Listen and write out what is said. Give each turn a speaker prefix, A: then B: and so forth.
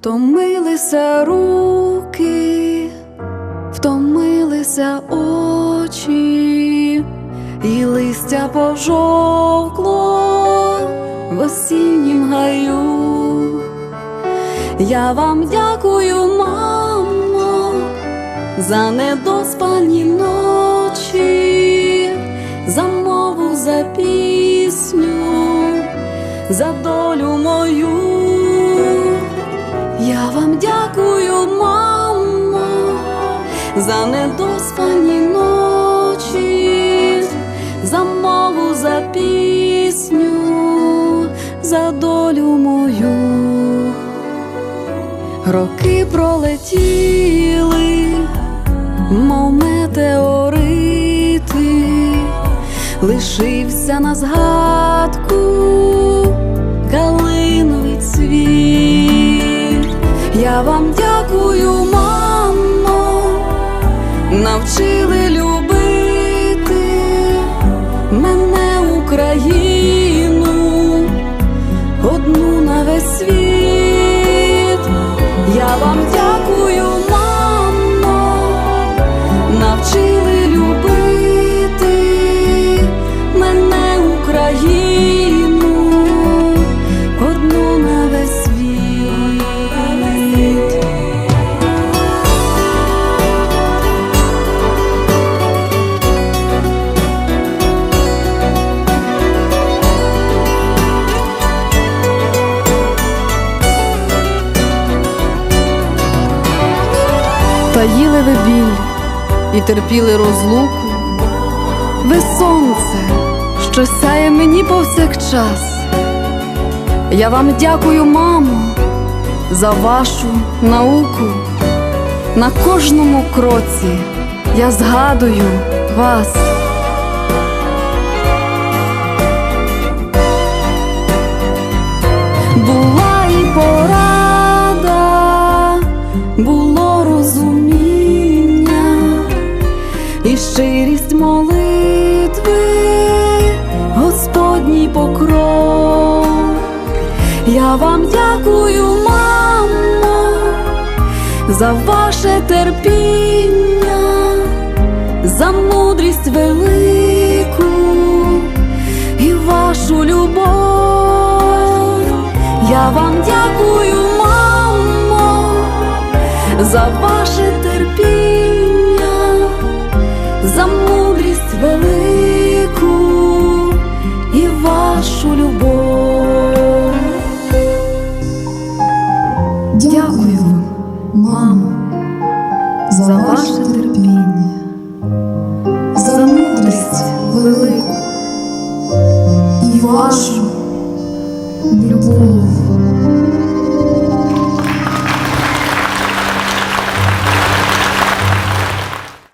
A: Втомилися руки, втомилися очі, і листя пожовкло в осіннім гаю. Я вам дякую, мамо, за недоспані ночі, за мову, за пісню, за долю мою. За недоспані ночі, за мову, за пісню, за долю мою. Роки пролетіли, мов метеорити, лишився на згадку навчили любити мене Україну, одну на весь світ. Я вам дякую, мамо, навчили любити мене Україну, Таїли ви біль і терпіли розлуку. Ви сонце, що сяє мені повсякчас. Я вам дякую, мамо, за вашу науку. На кожному кроці я згадую вас. І щирість молитви, Господній покров. Я вам дякую, мамо, за ваше терпіння, за мудрість велику і вашу любов. Я вам дякую, мамо, за ваше за мудрість велику і вашу любов. Дякую вам, мамо, за ваше терпіння, за мудрість велику і вашу любов.